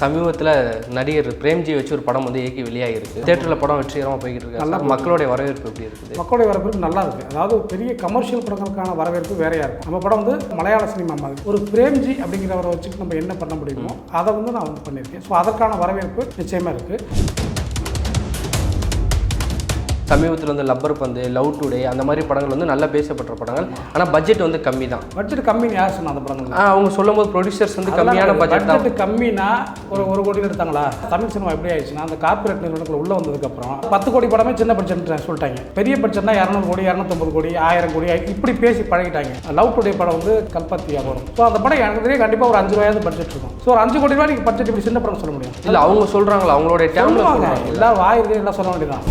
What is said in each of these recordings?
சமீபத்தில் நடிகர் பிரேம்ஜி வச்சு ஒரு படம் வந்து இயக்கி வெளியாகிருக்கு தேட்டரில் படம் வெற்றிகரமாக போய்கிட்டு இருக்கு சார் மக்களுடைய வரவேற்பு எப்படி இருக்குது? மக்களுடைய வரவேற்பு நல்லா இருக்குது அதாவது பெரிய கமர்ஷியல் படங்களுக்கான வரவேற்பு வேறையாக இருக்கும். நம்ம படம் வந்து மலையாள சினிமா மாதிரி. ஒரு பிரேம்ஜி அப்படிங்கிறவரை வச்சுட்டு நம்ம என்ன பண்ண முடியுமோ அதை வந்து நான் வந்து பண்ணியிருக்கேன். ஸோ அதற்கான வரவேற்பு நிச்சயமாக இருக்குது சமீபத்தில் வந்து லப்பர் பந்து லவ் டுடே அந்த மாதிரி படங்கள் வந்து நல்லா பேசப்பட்ட படங்கள். ஆனால் பட்ஜெட் வந்து கம்மி தான் பட்ஜெட் கம்மின்னு யார் சொன்னா அந்த படங்கள்? அவங்க சொல்லும் போது ப்ரொடியூசர்ஸ் வந்து கம்மியான பட்ஜெட் பட்ஜெட் கம்மினா ஒரு ஒரு கோடி எடுத்தாங்களா? தமிழ் சினிமா எப்படி ஆயிடுச்சுன்னா அந்த கார்பரேட் நிறுவனங்கள் உள்ள வந்ததுக்கப்புறம் பத்து கோடி படமே சின்ன பட்ஜெட் சொல்லிட்டாங்க. பெரிய பட்ஜெட்னா இரநூறு கோடி இரநூத்தொம்பது கோடி ஆயிரம் கோடி இப்படி பேசி பழகிட்டாங்க. லவ் டுடே படம் வந்து கல்பத்தியாக வரும். ஸோ அந்த படம் எனக்கு தெரியும் கண்டிப்பாக ஒரு அஞ்சு ரூபாயாவது பட்ஜெட் இருக்கும். ஸோ ஒரு அஞ்சு கோடி ரூபாய் நீங்கள் பட்ஜெட் இப்படி சின்ன படம் சொல்ல முடியும்? இல்லை அவங்க சொல்கிறாங்களா அவங்களுடைய டேமில் சொல்லுவாங்க. எல்லா வாயிருக்கு எல்லாம் சொல்ல வேண்டியதான்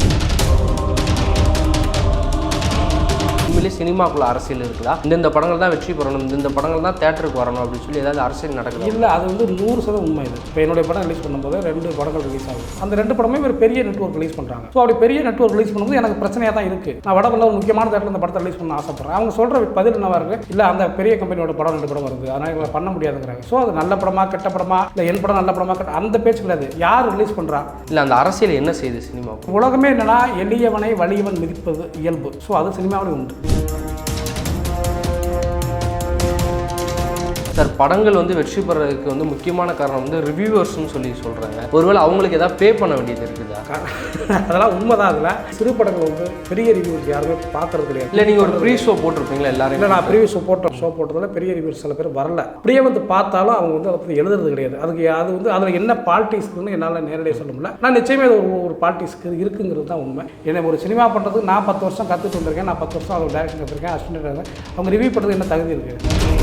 உண்மையிலே சினிமாக்குள்ள அரசியல் இருக்குதா? இந்தந்த படங்கள் தான் வெற்றி பெறணும் இந்தந்த படங்கள் தான் தேட்டருக்கு வரணும் அப்படின்னு சொல்லி ஏதாவது அரசியல் நடக்குது? இல்லை அது வந்து நூறு சதவீதம் உண்மை இது. இப்போ என்னுடைய படம் ரிலீஸ் பண்ணும்போது ரெண்டு படங்கள் ரிலீஸ் ஆகுது. அந்த ரெண்டு படமே ஒரு பெரிய நெட்வொர்க் ரிலீஸ் பண்ணுறாங்க ஸோ அப்படி பெரிய நெட்வொர்க் ரிலீஸ் பண்ணும்போது எனக்கு பிரச்சனையாக தான் இருக்குது நான் வடபுள்ள ஒரு முக்கியமான தேட்டரில் இந்த படத்தை ரிலீஸ் பண்ண ஆசைப்படுறேன். அவங்க சொல்கிற பதில் என்னவா இருக்குது இல்லை அந்த பெரிய கம்பெனியோட படம் ரெண்டு படம் வருது. அதனால் எங்களை பண்ண முடியாதுங்கிறாங்க. ஸோ அது நல்ல படமா கெட்ட படமா இல்லை என் படம் நல்ல படமா கெட்ட அந்த பேச்சு கிடையாது. யார் ரிலீஸ் பண்ணுறா இல்லை அந்த அரசியல் என்ன செய்யுது சினிமாவுக்கு? உலகமே என்னன்னா எளியவனை வலியவன் மிதிப்பது இயல்பு. ஸோ அது சினிமாவிலே உண்டு. சார் படங்கள் வந்து வெற்றி பெறதுக்கு வந்து முக்கியமான காரணம் வந்து ரிவ்யூவர்ஸ்னு சொல்லி சொல்கிறாங்க ஒருவேளை அவங்களுக்கு ஏதாவது பே பண்ண வேண்டியது இருக்குதா? அதெல்லாம் உண்மைதான் அதில். சிறு படங்கள் வந்து பெரிய ரிவ்யூஸ் யாருமே பார்க்கறது கிடையாது. இல்லை நீங்கள் ஒரு ப்ரீ ஷோ போட்டிருப்பீங்களா எல்லாரும் இல்லை நான் ப்ரீவியஸ் ஷோ போட்டேன் ஷோ போட்டதில் பெரிய ரிவ்யூஸ் சில பேர் வரல. அப்படியே வந்து பார்த்தாலும் அவங்க வந்து அதை பற்றி எழுதுறது கிடையாது. அதுக்கு அது வந்து அதில் என்ன பாலிட்டிக்ஸ் இருக்குன்னு என்னால் நேரடியாக சொல்ல முடியல. நான் நிச்சயமே அது ஒரு ஒரு பாலிட்டிக்ஸ் இருக்குங்கிறது தான் உண்மை. ஏன்னா ஒரு சினிமா பண்ணுறதுக்கு நான் பத்து வருஷம் கற்றுட்டு வந்திருக்கேன். நான் பத்து வருஷம் அவங்க டேரக்ஷன் கற்றுருக்கேன் அசிஸ்டன்ட் அவங்க ரிவ்யூ பண்ணுறது என்ன தகுதி இருக்குது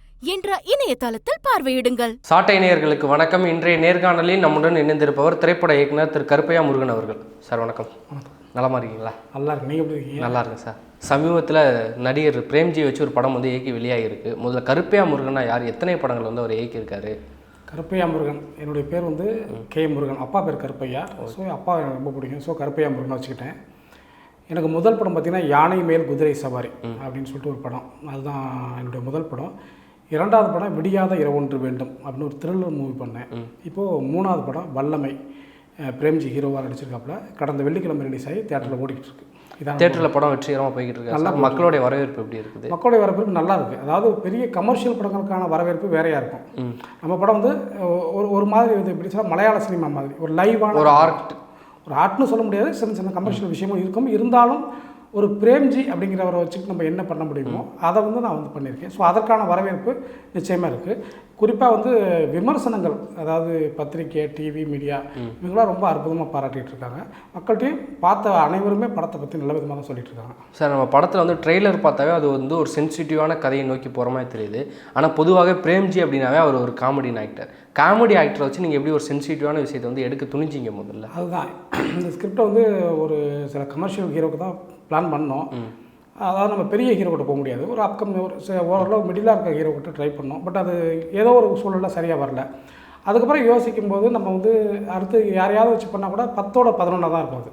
என்ற இணையதளத்தில் பார்வையிடுங்கள். சாட்டை நேயர்களுக்கு வணக்கம். இன்றைய நேர்காணலில் நம்முடன் இணைந்திருப்பவர் திரைப்பட இயக்குனர் திரு. கருப்பையா முருகன் அவர்கள். சார் வணக்கம். நலமா இருக்கீங்களா? நல்லா இருக்கு நீங்கள் எப்படி இருக்கீங்க? நல்லா இருக்கேன் சார். சமீபத்தில் நடிகர் பிரேம்ஜி வச்சு ஒரு படம் வந்து இயக்கி வெளியாகிருக்கு முதல்ல கருப்பையா முருகனா யார்? எத்தனை படங்கள் வந்து அவர் இயக்கியிருக்காரு? கருப்பையா முருகன். என்னுடைய பேர் வந்து கே. முருகன். அப்பா பேர் கருப்பையா. ஸோ அப்பா எனக்கு ரொம்ப பிடிக்கும். ஸோ கருப்பையா முருகன் வச்சுக்கிட்டேன். எனக்கு முதல் படம் பார்த்தீங்கன்னா யானை மேல் குதிரை சவாரி அப்படின்னு சொல்லிட்டு ஒரு படம். அதுதான் என்னுடைய முதல் படம். இரண்டாவது படம் விடியாத இரவொன்று வேண்டும் அப்படின்னு ஒரு த்ரில்லர் மூவி பண்ணேன். இப்போது மூணாவது படம் வல்லமை பிரேம்ஜி ஹீரோவாக நடிச்சிருக்காப்புல. கடந்த வெள்ளிக்கிழமை ரிலீஸ் ஆகி தேட்டரில் ஓடிக்கிட்டு இருக்கு இதான் தேட்டரில் படம் வெற்றிகரமாக போய்கிட்டு இருக்கு சார் மக்களுடைய வரவேற்பு எப்படி இருக்குது? மக்களுடைய வரவேற்பு நல்லா இருக்குது அதாவது பெரிய கமர்ஷியல் படங்களுக்கான வரவேற்பு வேறையாக இருக்கும். நம்ம படம் வந்து ஒரு ஒரு மாதிரி இது எப்படி சொன்னால் மலையாள சினிமா மாதிரி. ஒரு லைவான ஒரு ஆர்ட் ஒரு ஆர்ட்னு சொல்ல முடியாது. சின்ன சின்ன கமர்ஷியல் விஷயமும் இருக்கும். இருந்தாலும் ஒரு பிரேம்ஜி அப்படிங்கிறவரை வச்சுட்டு நம்ம என்ன பண்ண முடியுமோ அதை வந்து நான் வந்து பண்ணியிருக்கேன். ஸோ அதற்கான வரவேற்பு நிச்சயமாக இருக்குது குறிப்பாக வந்து விமர்சனங்கள் அதாவது பத்திரிக்கை டிவி மீடியா இவங்களாம் ரொம்ப அற்புதமாக பாராட்டிகிட்டு இருக்காங்க. மக்கள்கிட்டையும் பார்த்த அனைவருமே படத்தை பற்றி நல்ல விதமாக தான் சொல்லிட்டு இருக்காங்க. சார் நம்ம படத்தில் வந்து ட்ரெய்லர் பார்த்தாவே அது வந்து ஒரு சென்சிட்டிவான கதையை நோக்கி போகிற மாதிரி தெரியுது. ஆனால் பொதுவாகவே பிரேம்ஜி அப்படின்னாவே அவர் ஒரு காமெடி ஆக்டர் காமெடி ஆக்டரை வச்சு நீங்கள் எப்படி ஒரு சென்சிட்டிவான விஷயத்தை வந்து எடுக்க துணிச்சிங்க முதல்ல? அதுதான். இந்த ஸ்கிரிப்டை வந்து ஒரு சில கமர்ஷியல் ஹீரோக்கு தான் பிளான் பண்ணோம். அதாவது நம்ம பெரிய ஹீரோ கிட்ட போக முடியாது. ஒரு அப்கம் ஒரு ஓரளவு மிடிலாக இருக்க ஹீரோ கிட்ட ட்ரை பண்ணோம். பட் அது ஏதோ ஒரு சூழலில் சரியாக வரல. அதுக்கப்புறம் யோசிக்கும் போது நம்ம வந்து அடுத்து யாரையாவது வச்சு பண்ணால் கூட பத்தோட பதினொன்றா தான் இருக்கும் அது.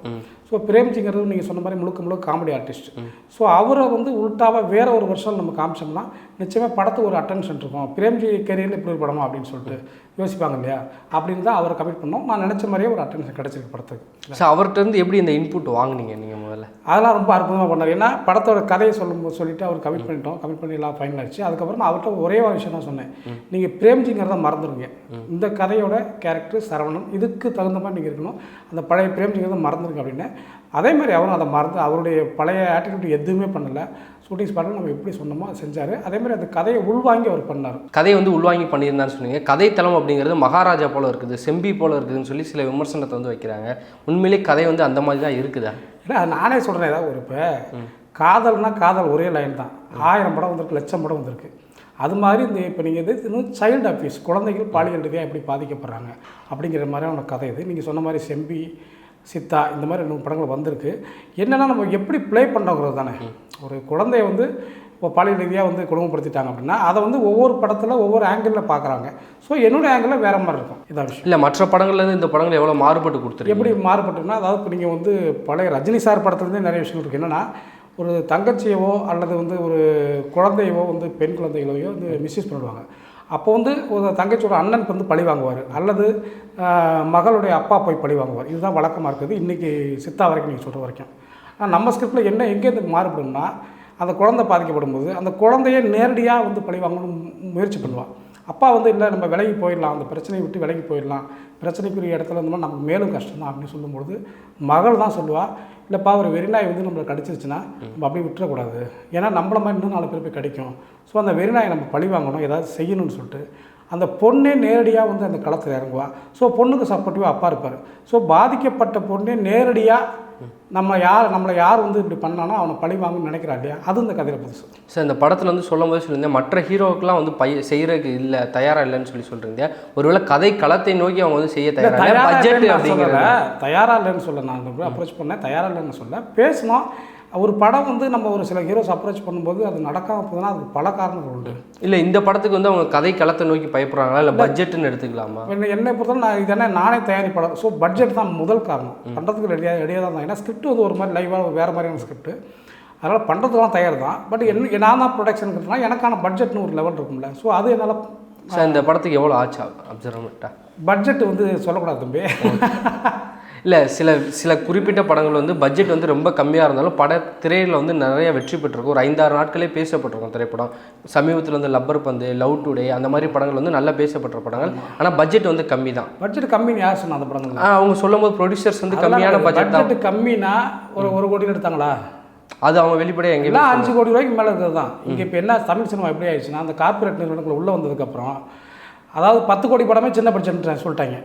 ஸோ பிரேம்ஜிங்கிறது நீங்கள் சொன்ன மாதிரி முழுக்க முழுக்க காமெடி ஆர்டிஸ்ட் ஸோ அவரை வந்து உள்டாவாக வேற ஒரு வருஷம் நம்ம காமிச்சோம்னா நிச்சயமாக படத்துக்கு ஒரு அட்டென்ஷன் இருக்கும். பிரேம்ஜி கெரியரில் இப்படி ஒரு படமா அப்படின்னு சொல்லிட்டு யோசிப்பாங்க இல்லையா? அப்படின்னு தான் அவரை கமிட் பண்ணோம். நான் நினச்ச மாதிரியே ஒரு அட்டென்ஷன் கிடச்சிருக்கு படத்துக்கு. சார் அவர்கிட்ட இருந்து எப்படி இந்த இன்புட் வாங்குனீங்க நீங்கள் முதல்ல? அதெல்லாம் ரொம்ப அற்புதமாக பண்ணார். ஏன்னா படத்தோட கதையை சொல்லும் சொல்லிட்டு அவர் கமிட் பண்ணிட்டோம். கமிட் பண்ணி எல்லாம் ஃபைனல் ஆயிடுச்சு. அதுக்கப்புறம் நான் அவர்கிட்ட ஒரே ஒரு விஷயம் தான் சொன்னேன். நீங்கள் பிரேம்ஜிங்கிறத மறந்துடுங்க இந்த கதையோட கேரக்டர் சரவணன். இதுக்கு தகுந்த மாதிரி நீங்கள் இருக்கணும். அந்த பழைய பிரேம்ஜிங்கிறத மறந்துருங்க அப்படின்னு அதே மாதிரி அவரும் அதை மறந்து அவருடைய பழைய ஆட்டிடியூட் எதுவுமே பண்ணலை. ஷூட்டிங் ஸ்பாட்டில் நம்ம எப்படி சொன்னோமோ செஞ்சார். அதே மாதிரி அந்த கதையை உள்வாங்கி அவர் பண்ணார். கதையை வந்து உள்வாங்கி பண்ணியிருந்தான்னு சொன்னீங்க. கதைத்தளம் அப்படிங்கிறது மகாராஜா போல இருக்குது செம்பி போல இருக்குதுன்னு சொல்லி சில விமர்சனத்தை வந்து வைக்கிறாங்க. உண்மையிலேயே கதை வந்து அந்த மாதிரி தான் இருக்குதா? அது நானே சொல்கிறேன் ஏதாவது ஒரு இப்போ காதல்னா காதல் ஒரே லைன் தான். ஆயிரம் படம் வந்திருக்கு லட்சம் படம் வந்திருக்கு. அது மாதிரி இந்த இப்போ நீங்கள் இது இன்னும் சைல்டு அஃபீஸ் குழந்தைகள் பாலியல் ரீதியாக எப்படி பாதிக்கப்படுறாங்க அப்படிங்கிற மாதிரியான கதை இது. நீங்கள் சொன்ன மாதிரி செம்பி சித்தா இந்த மாதிரி ரெண்டு படங்கள் வந்திருக்கு. என்னென்னா நம்ம எப்படி ப்ளே பண்ணுறோங்கிறது தானே. ஒரு குழந்தைய வந்து இப்போ பாலியல் ரீதியாக வந்து குடும்பப்படுத்திட்டாங்க அப்படின்னா அதை வந்து ஒவ்வொரு படத்தில் ஒவ்வொரு ஆங்கிளில் பார்க்குறாங்க. ஸோ என்னுடைய ஆங்கிளில் வேறு மாதிரி இருக்கும். இதான் விஷயம். இல்லை மற்ற படங்கள்லேருந்து இந்த படங்கள் எவ்வளோ மாறுபட்டு கொடுத்துருக்கு எப்படி மாறுபட்டுன்னா அதாவது இப்போ நீங்கள் வந்து பழைய ரஜினி சார் படத்துலேருந்தே நிறைய விஷயம் இருக்குது என்னென்னா ஒரு தங்கச்சியவோ அல்லது வந்து ஒரு குழந்தையவோ வந்து பெண் குழந்தைகளையோ வந்து மிஸ்யூஸ் பண்ணிடுவாங்க. அப்போ வந்து ஒரு தங்கச்சியோட அண்ணன் வந்து பழி வாங்குவார். அல்லது மகளுடைய அப்பா போய் பழி வாங்குவார். இதுதான் வழக்கமாக இருக்குது. இன்றைக்கி சித்தா வரைக்கும் நீங்கள் சொல்கிற வரைக்கும். ஆனால் நம்ம ஸ்கிரிப்டில் என்ன எங்கேருந்து மாறுபடும்னா அந்த குழந்தை பாதிக்கப்படும் போது அந்த குழந்தைய நேரடியாக வந்து பழி வாங்கணும்னு முயற்சி பண்ணுவாள் அப்பா வந்து இல்லை நம்ம விலகி போயிடலாம். அந்த பிரச்சனையை விட்டு விலகி போயிடலாம். பிரச்சனைக்குரிய இடத்துல இருந்தோம்னா நமக்கு மேலும் கஷ்டம் தான் அப்படின்னு சொல்லும்பொழுது மகள் தான் சொல்லுவாள் இல்லைப்பா ஒரு வெறிநாய் வந்து நம்மளை கடிச்சிருச்சுன்னா நம்ம அப்படியே விட்டுறக்கூடாது. ஏன்னா நம்மள மாதிரி இன்னும் நாலு பேர் போய் கிடைக்கும். ஸோ அந்த வெறிநாயை நம்ம பழி வாங்கணும் ஏதாவது செய்யணும்னு சொல்லிட்டு. அந்த பொண்ணே நேரடியாக வந்து அந்த களத்தில் இறங்குவா. ஸோ பொண்ணுக்கு சப்போர்ட்டிவாக அப்பா இருப்பார். ஸோ பாதிக்கப்பட்ட பொண்ணே நேரடியாக நம்ம யார் நம்மளை யார் வந்து இப்படி பண்ணானோ அவனை பழி வாங்கணும்னு நினைக்கிறா இல்லையா? அது இந்த கதையில் புதுசு சார் இந்த படத்தில் வந்து சொல்லும் போது சொல்லியிருந்தேன் மற்ற ஹீரோவுக்குலாம் வந்து பைய செய்கிறதுக்கு இல்லை தயாராக இல்லைன்னு சொல்லி சொல்கிறீங்க ஒருவேளை கதை களத்தை நோக்கி அவங்க வந்து செய்ய தயாராக பட்ஜெட் அப்படிங்கிறது. தயாரா இல்லைன்னு சொல்ல நான் அப்ரோச் பண்ணேன். தயாரா இல்லைன்னு சொல்ல பேசணும் ஒரு படம் வந்து நம்ம ஒரு சில ஹீரோஸ் அப்ரோச் பண்ணும்போது அது நடக்காம போகுதுன்னா அதுக்கு பல காரணங்கள் உண்டு. இல்லை இந்த படத்துக்கு வந்து அவங்க கதை களத்தை நோக்கி பயப்படுறாங்களா? இல்லை பட்ஜெட்னு எடுத்துக்கலாமா? என்ன என்னை பொறுத்தவரை நான் இது என்ன நானே தயாரிப்படம் ஸோ பட்ஜெட் தான் முதல் காரணம். பண்ணுறதுக்கு ரெடியாக ரெடியாக தான் ஏன்னா ஸ்கிரிப்ட் வந்து ஒரு மாதிரி லைவாக வேறு மாதிரியான ஸ்கிரிப்ட் அதனால் பண்ணுறதுலாம் தயார் தான். பட் என்ன நான் தான் ப்ரொடக்ஷனுக்குனா எனக்கான பட்ஜெட்னு ஒரு லெவல் இருக்கும்ல. ஸோ அது என்னால் சார் இந்த படத்துக்கு எவ்வளோ ஆச்சு? அப்சர்வ்மெண்ட்டாக பட்ஜெட் வந்து சொல்லக்கூடாது தம்பி. இல்லை சில சில குறிப்பிட்ட படங்கள் வந்து பட்ஜெட் வந்து ரொம்ப கம்மியாக இருந்தாலும் பட திரையில் வந்து நிறைய வெற்றி பெற்றிருக்கும். ஒரு ஐந்தாறு நாட்களே பேசப்பட்டிருக்கும் திரைப்படம். சமீபத்தில் வந்து லப்பர் பந்து லவ் டுடே அந்த மாதிரி படங்கள் வந்து நல்லா பேசப்பட்ட படங்கள். ஆனால் பட்ஜெட் வந்து கம்மி தான் பட்ஜெட் கம்மின்னு யார் சொன்னா அந்த படங்கள் அவங்க சொல்லும் போது ப்ரொடியூசர்ஸ் வந்து கம்மியான பட்ஜெட் தான். கம்மினா ஒரு ஒரு கோடி எடுத்தாங்களா? அது அவங்க வெளிப்படையாக எல்லாம் அஞ்சு கோடி ரூபாய்க்கு மேலே இருக்கிறது தான் இங்கே இப்போ என்ன தமிழ் சினிமா எப்படி ஆயிடுச்சுன்னா அந்த கார்ப்பரேட் நிறுவனங்கள் உள்ளே வந்ததுக்கப்புறம் அதாவது பத்து கோடி படமே சின்ன பட்ஜெட் சொல்லிட்டாங்க.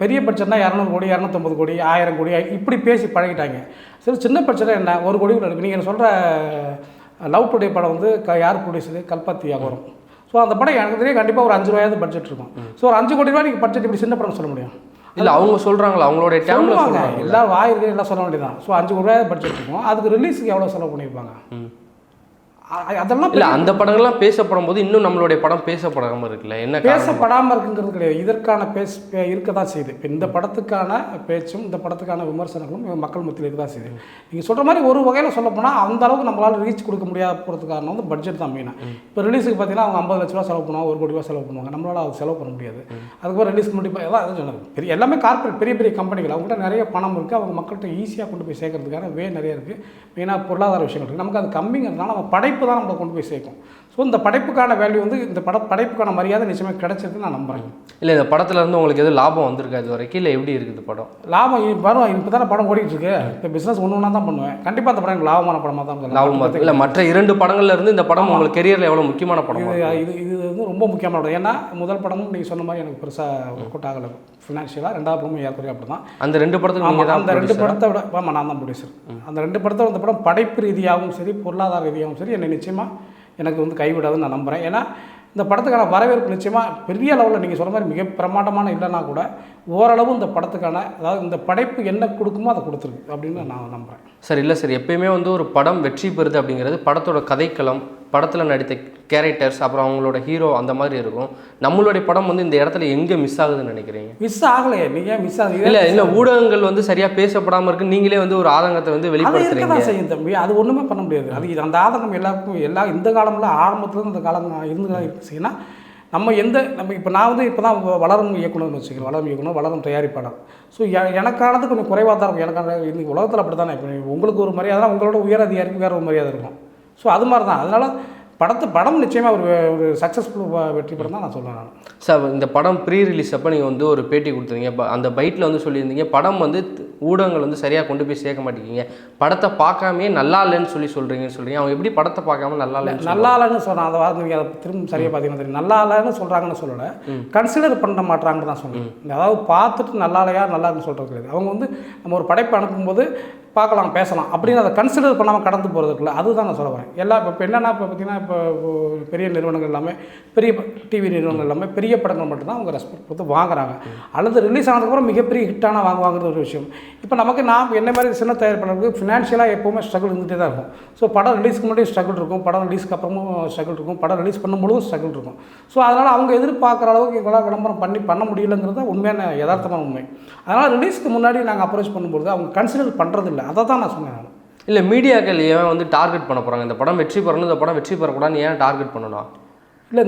பெரிய பட்ஜெட்னா இரநூறு கோடி இரநூத்தம்பது கோடி ஆயிரம் கோடி இப்படி பேசி பழகிட்டாங்க. சரி சின்ன பட்ஜெட் என்ன? ஒரு கோடி நீங்கள் சொல்கிற லவ் டுடே படம் வந்து க யார் ப்ரொடியூசரு கல்பத்தி வரும். ஸோ அந்த படம் எனக்கு தெரியும் கண்டிப்பாக ஒரு அஞ்சு ரூபாயாவது பட்ஜெட் இருக்கும். ஸோ ஒரு அஞ்சு கோடி ரூபாய் நீங்கள் பட்ஜெட் இப்படி சின்ன படம் சொல்ல முடியும்? இல்லை அவங்க சொல்கிறாங்களா அவங்களுடைய டேமில் சொல்லுவாங்க. எல்லாம் வாயிருக்கு எல்லாம் சொல்ல வேண்டியதான் ஸோ அஞ்சு கோடி ரூபாய் பட்ஜெட் இருக்கும். அதுக்கு ரிலீஸுக்கு எவ்வளோ செலவு பண்ணியிருப்பாங்க? அதெல்லாம் இல்லை அந்த படங்கள்லாம் பேசப்படும் போது இன்னும் நம்மளுடைய படம் பேசப்படாமல் இருக்குல்ல? என்ன? பேசப்படாமல் இருக்குங்கிறது கிடையாது. இதற்கான பேஸ் இருக்க தான் செய்யுது. இப்போ இந்த படத்துக்கான பேச்சும் இந்த படத்துக்கான விமர்சனங்களும் மக்கள் மத்தியில் இருக்க தான் செய்யுது. நீங்கள் சொல்கிற மாதிரி ஒரு வகையில் சொல்ல போனால் அந்த அளவுக்கு நம்மளால் ரீச் கொடுக்க முடியாத போகிறதுக்கு காரணம் வந்து பட்ஜெட் தான் மெயினாக இப்போ ரிலீஸுக்கு பார்த்தீங்கன்னா அவங்க ஐம்பது லட்ச ரூபா செலவு பண்ணுவாங்க ஒரு கோடி ரூபா செலவு பண்ணுவாங்க. நம்மளால் அது செலவு பண்ண முடியாது. அதுக்கப்புறம் ரிலீஸ்க்கு முன்னாடி அதான் சொன்னது. பெரிய எல்லாமே கார்ப்பரேட் பெரிய பெரிய கம்பெனிகள் அவங்ககிட்ட நிறைய பணம் இருக்குது அவங்க மக்கள்கிட்ட ஈஸியாக கொண்டு போய் சேர்க்கறதுக்கான வே நிறைய இருக்குது மெயினாக பொருளாதார விஷயங்கள் இருக்குது நமக்கு அது கம்மிங்கிறதுனால நம்ம அமைப்பு தான் நம்மளை கொண்டு போய் சேர்க்கும். ஸோ இந்த படைப்புக்கான வேல்யூ வந்து இந்த பட படைப்புக்கான மரியாதை நிச்சயமாக கிடைச்சிருக்கு நான் நம்புகிறேன் இல்லை இந்த படத்துல இருந்து உங்களுக்கு எதுவும் லாபம் வந்திருக்கா இது வரைக்கும்? இல்லை எப்படி இருக்குது படம்? லாபம் வரும். இப்போ தானே படம் ஓடிட்டு இருக்கு இப்போ பிஸ்னஸ் ஒன்று ஒன்றா தான் பண்ணுவேன். கண்டிப்பாக அந்த படம் எனக்கு லாபமான படமாக தான் இருக்கும். லாபம் வரும். இல்லை மற்ற இரண்டு படங்கள்ல இருந்து இந்த படம் உங்களுக்கு கெரியரில் எவ்வளோ முக்கியமான படம் இது இது வந்து ரொம்ப முக்கியமான படம். ஏன்னா முதல் படமும் நீங்கள் சொன்ன மாதிரி எனக்கு பெருசாக ஒர்க் அவுட் ஆகலை. ஃபினான்ஷியலாக ரெண்டாவது படமும் ஏற்கனவே அப்படி தான் அந்த ரெண்டு படத்துக்கு ஆமா, நீங்கள் தான் அந்த ரெண்டு. படத்தை விட ஆமாம் நான் தான் ப்ரொடியூசர் அந்த ரெண்டு படத்தை அந்த படம் படைப்பு ரீதியாகவும் சரி பொருளாதார ரீதியாகவும் சரி என்னை நிச்சயமாக எனக்கு வந்து கைவிடாதுன்னு நான் நம்புகிறேன் ஏன்னா இந்த படத்துக்கான வரவேற்பு நிச்சயமாக பெரிய அளவில் நீங்கள் சொல்கிற மாதிரி மிக பிரமாண்டமான இல்லைன்னா கூட ஓரளவு இந்த படத்துக்கான அதாவது இந்த படைப்பு என்ன கொடுக்குமோ அதை கொடுத்துருக்கு அப்படின்னு நான் நம்புகிறேன் சார் இல்லை சார் எப்பயுமே வந்து ஒரு படம் வெற்றி பெறுது அப்படிங்கிறது படத்தோட கதைக்களம் படத்தில் நடித்த கேரக்டர்ஸ் அப்புறம் அவங்களோட ஹீரோ அந்த மாதிரி இருக்கும். நம்மளுடைய படம் வந்து இந்த இடத்துல எங்கே மிஸ் ஆகுதுன்னு நினைக்கிறீங்க? மிஸ் ஆகலையே நீங்கள் மிஸ் ஆகுது. இல்லை இல்லை ஊடகங்கள் வந்து சரியாக பேசப்படாமல் இருக்கு. நீங்களே வந்து ஒரு ஆதங்கத்தை வந்து வெளிப்படுத்துறீங்க? செய்யும் தம்பி? அது ஒன்றுமே பண்ண முடியாது. அது அந்த ஆதங்கம் எல்லாருக்கும் எல்லா இந்த காலம்ல ஆரம்பத்துல இந்த காலம் இருந்து செய்யணும் நம்ம எந்த நம்ம இப்போ நான் வந்து இப்போ தான் வளரும் இயக்குனர்னு வச்சுக்கிறேன் வளரும் இயக்குனர் வளரும் தயாரிப்பாளர். ஸோ எனக்கானது கொஞ்சம் குறைவாக தான் இருக்கும். எனக்கான உலகத்தில் அப்படி தானே இப்போ உங்களுக்கு ஒரு மரியாதை உங்களோட உயர் அதிகாரிக்கு வேற ஒரு மரியாதை இருக்கும். ஸோ அது மாதிரி தான் அதனால் படத்தை படம் நிச்சயமாக ஒரு ஒரு சக்ஸஸ்ஃபுல் வெற்றி படம் தான் நான் சொல்லுவேன் நான். சார் இந்த படம் ப்ரீ ரிலீஸ் அப்போ நீங்கள் வந்து ஒரு பேட்டி கொடுத்துருங்க அந்த பைட்டில் வந்து சொல்லியிருந்தீங்க படம் வந்து ஊடகங்கள் வந்து சரியாக கொண்டு போய் சேர்க்க மாட்டேங்கிங்க படத்தை பார்க்காமே நல்லா இல்லைன்னு சொல்லி சொல்கிறீங்கன்னு சொல்கிறீங்க அவங்க எப்படி படத்தை பார்க்காம நல்லா இல்லைன்னு நல்லா இல்லைன்னு சொன்னேன் அந்த வார்த்தை அதை திரும்ப சரியாக பார்த்தீங்கன்னா நல்லா இல்லைன்னு சொல்கிறாங்கன்னு சொல்லலை. கன்சிடர் பண்ண மாட்டாங்கன்னு தான் சொன்னேன் அதாவது பார்த்துட்டு நல்லா இல்லையா நல்லா இருக்குன்னு சொல்கிறது கிடையாது. அவங்க வந்து நம்ம ஒரு படைப்பு அனுப்பும்போது பார்க்கலாம் பேசலாம். அப்படின்னு அதை கன்சிடர் பண்ணாமல் கடந்து போகிறதுக்குள்ள அதுதான் நான் சொல்ல வரேன். எல்லா இப்போ என்னென்னா இப்போ பார்த்தீங்கன்னா இப்போ பெரிய நிறுவனங்கள் எல்லாமே பெரிய டிவி நிறுவனங்கள் எல்லாமே பெரிய படங்கள் மட்டும்தான் அவங்க ரெஸ்பெக்ட் கொடுத்து வாங்குறாங்க. அல்லது ரிலீஸ் ஆனதுக்கப்புறம் மிகப்பெரிய ஹிட்டான வாங்குவாங்கிறது ஒரு விஷயம். இப்போ நமக்கு நான் என்ன மாதிரி சின்ன தயாரிப்பாளருக்கு ஃபினான்ஷியலாக எப்போவுமே ஸ்ட்ரகிள் இருந்துகிட்டே தான் இருக்கும். ஸோ படம் ரிலீஸ்க்கு முன்னாடி ஸ்ட்ரகிள் இருக்கும். படம் ரிலீஸ்க்கு அப்புறமும் ஸ்ட்ரகிள் இருக்கும். படம் ரிலீஸ் பண்ணும்பொழுதும் ஸ்ட்ரகிள் இருக்கும். ஸோ அதனால் அவங்க எதிர்பார்க்குற அளவுக்கு எங்களால் விளம்பரம் பண்ணி பண்ண முடியலங்கிறது உண்மையான யதார்த்தமான உண்மை. அதனால் ரிலீஸ்க்கு முன்னாடி நாங்கள் அப்ரோச் பண்ணும்போது அவங்க கன்சிடர் பண்ணுறதில்லை அதை தான் நான் சொன்னேன் நான். இல்லை மீடியாக்கள் ஏன் வந்து டார்கெட் பண்ண போகிறாங்க இந்த படம் வெற்றி பெறணும் இந்த படம் வெற்றி பெறக்கூடாதுன்னு ஏன் டார்கெட் பண்ணணும்? இல்லை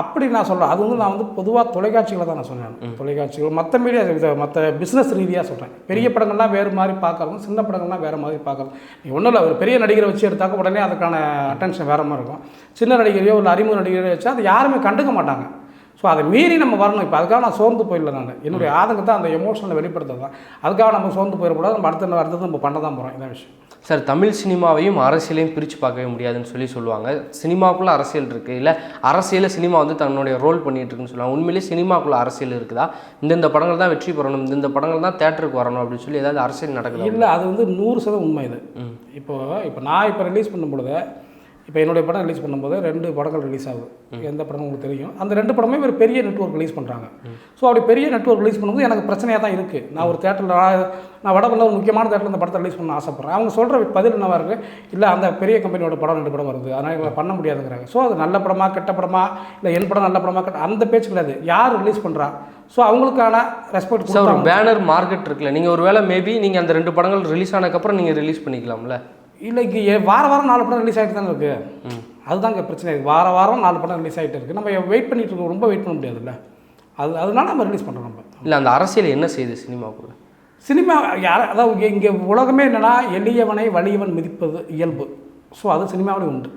அப்படி நான் சொல்கிறேன் அது வந்து நான் வந்து பொதுவாக தொலைக்காட்சிகளை தான் நான் சொன்னேன் தொலைக்காட்சிகள் மற்ற மீடியா இதை மற்ற பிஸ்னஸ் ரீதியாக சொல்கிறேன் பெரிய படங்கள்லாம் வேறு மாதிரி பார்க்கறதும் சின்ன படங்கள்லாம் வேறு மாதிரி பார்க்கறது நீ ஒன்றும் இல்லை ஒரு பெரிய நடிகரை வச்சு எடுத்தாக்க உடனே அதுக்கான அட்டென்ஷன் வேறு மாதிரி இருக்கும். சின்ன நடிகரையோ இல்லை அறிமுக நடிகரையோ வச்சா அது யாருமே கண்டுக்க மாட்டாங்க. ஸோ அதை மீறி நம்ம வரணும். இப்போ அதுக்காக நான் சோர்ந்து போயிடல நான். என்னுடைய ஆதங்கத்தை அந்த எமோஷனில் வெளிப்படுத்துறது தான். அதுக்காக நம்ம சோர்ந்து போயிடக்கூடாது. நம்ம அடுத்த அடுத்தது நம்ம பண்ண தான் போகிறோம் இதான் விஷயம். சார் தமிழ் சினிமாவையும் அரசியலையும் பிரித்து பார்க்கவே முடியாதுன்னு சொல்லி சொல்லுவாங்க. சினிமாக்குள்ளே அரசியல் இருக்குது இல்லை அரசியலில் சினிமா வந்து தன்னுடைய ரோல் பண்ணிட்டு இருக்குன்னு சொல்லுவாங்க. உண்மையிலேயே சினிமாக்குள்ளே அரசியல் இருக்குதா? இந்தந்த படங்கள் தான் வெற்றி பெறணும். இந்தந்த படங்கள் தான் தேட்டருக்கு வரணும் அப்படின்னு சொல்லி ஏதாவது அரசியல் நடக்குதா? இல்லை அது வந்து நூறு சதவீதம் உண்மை இது. இப்போ இப்போ நான் இப்போ ரிலீஸ் பண்ணும் பொழுது இப்போ என்னுடைய படம் ரிலீஸ் பண்ணும்போது ரெண்டு படங்கள் ரிலீஸ் ஆகுது. எந்த படம் உங்களுக்கு தெரியும். அந்த ரெண்டு படமே ஒரு பெரிய நெட்வொர்க் ரிலீஸ் பண்ணுறாங்க ஸோ அப்படி பெரிய நெட்வொர்க் ரிலீஸ் பண்ணும்போது எனக்கு பிரச்சனையாக தான் இருக்குது நான் ஒரு தேட்டரில் நான் வடபுள்ள ஒரு முக்கியமான தேட்டரில் இந்த படத்தை ரிலீஸ் பண்ண ஆசைப்பட்றேன். அவங்க சொல்கிற பதில் என்னவா இருக்குது இல்லை அந்த பெரிய கம்பெனியோட படம் ரெண்டு படம் வருது. அதனால் எங்களை பண்ண முடியாதுங்கிறாங்க. ஸோ அது நல்ல படமா கெட்ட படமா இல்லை என் படம் நல்ல படமா கெட்ட அந்த பேச்சு கிடையாது. யார் ரிலீஸ் பண்ணுறா ஸோ அவங்களுக்கான ரெஸ்பெக்ட் சார் ஒரு பேனர் மார்க்கெட் இருக்குல்ல. நீங்கள் ஒருவேளை மேபி நீங்கள் அந்த ரெண்டு படங்கள் ரிலீஸ் ஆனதுக்கப்புறம் நீங்கள் ரிலீஸ் பண்ணிக்கலாம்ல? இல்லை இங்கே ஏ- வார வாரம் நாலு படம் ரிலீஸ் ஆகிட்டு தானே இருக்குது அதுதான் இங்கே பிரச்சனை. இருக்குது வார வாரம் நாலு படம் ரிலீஸ் ஆகிட்டு இருக்குது நம்ம வெயிட் பண்ணிட்டு இருக்கோம். ரொம்ப வெயிட் பண்ண முடியாதுல்ல. அது அதனால நம்ம ரிலீஸ் பண்ணுறோம் நம்ம. இல்லை அந்த அரசியல் என்ன செய்யுது சினிமாக்குள்ள சினிமா யார் அதாவது இங்கே உலகமே என்னென்னா எளியவனை வலியவன் மிதிப்பது இயல்பு. ஸோ அது சினிமாவிலே உண்டு.